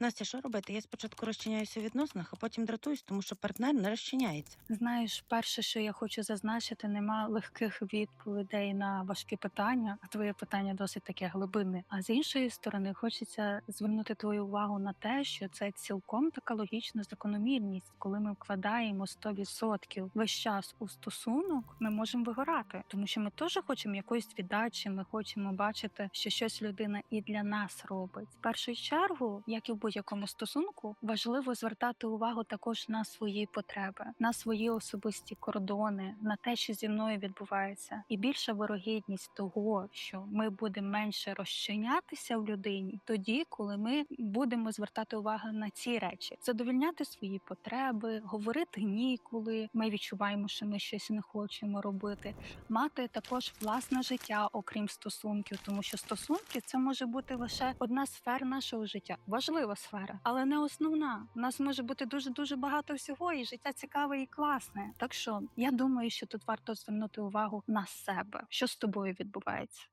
Настя, що робити? Я спочатку розчиняюся у відносинах, а потім дратуюсь, тому що партнер не розчиняється. Знаєш, перше, що я хочу зазначити, нема легких відповідей на важкі питання. а Твоє питання досить таке глибинне. А з іншої сторони, хочеться звернути твою увагу на те, що це цілком така логічна закономірність, коли ми вкладаємо 100% весь час у стосунок, ми можемо вигорати, тому що ми теж хочемо якоїсь віддачі. Ми хочемо бачити, що щось людина і для нас робить. В першу чергу, як і в будь-якому стосунку, важливо звертати увагу також на свої потреби, на свої особисті кордони, на те, що зі мною відбувається, і більша вирогідність того, що ми будемо менше розчинятися в людині, тоді, коли ми будемо звертати увагу на ці речі, задовільняти свої потреби, говорити ні, коли ми відчуваємо, що ми щось не хочемо робити, мати також власне життя, окрім стосунків, тому що стосунки це може бути лише одна сфера нашого життя, сфера, але не основна. У нас може бути дуже дуже багато всього, і життя цікаве і класне. Так що я думаю, що тут варто звернути увагу на себе, що з тобою відбувається.